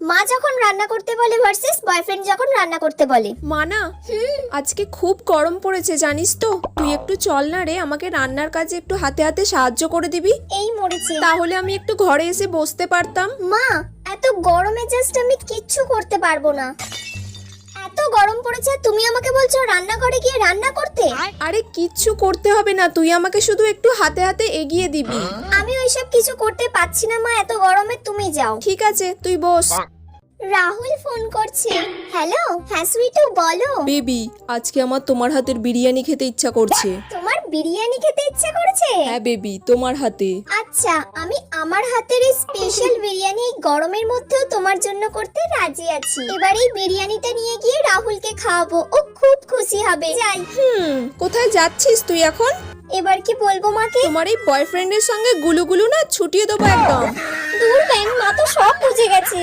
মা যখন রান্না করতে বলে ভার্সেস বয়ফ্রেন্ড যখন রান্না করতে বলে। মানা আজকে খুব গরম পড়েছে জানিস তো? তুই একটু চল না রে আমাকে রান্নার কাজে একটু হাতে হাতে সাহায্য করে দিবি। এই মরেছে। তাহলে আমি একটু ঘরে এসে বসতে পারতাম। মা এত গরমে জাস্ট আমি কিচ্ছু করতে পারব না। গরম পড়েছে তুমি আমাকে বলছো রান্নাঘরে গিয়ে রান্না করতে? আরে কিচ্ছু করতে হবে না তুই আমাকে শুধু একটু হাতে হাতে এগিয়ে দিবি। আমি ওইসব কিছু করতে পারছি না মা এত গরমে তুমি যাও। ঠিক আছে তুই বস। রাহুল ফোন করছে। হ্যালো? হ্যাঁ সুইটু বলো। বেবি আজকে আমার তোমার হাতের বিরিয়ানি খেতে ইচ্ছা করছে। তোমার বিরিয়ানি খেতে ইচ্ছে করেছে? হ্যাঁ বেবি তোমার হাতে। আচ্ছা আমি আমার হাতের এই স্পেশাল বিরিয়ানি এই গরমের মধ্যেও তোমার জন্য করতে রাজি আছি। এবার এই বিরিয়ানিটা নিয়ে গিয়ে রাহুলকে খাওয়াবো। ও খুব খুশি হবে। যাই। হুম কোথায় যাচ্ছিস তুই এখন? এবার কি বলব মাকে? তোমার এই বয়ফ্রেন্ডের সঙ্গে গুলুগুলু না ছুটিয়ে দেবো একদম। দূর ব্যাং মা তো সব বুঝে গেছে।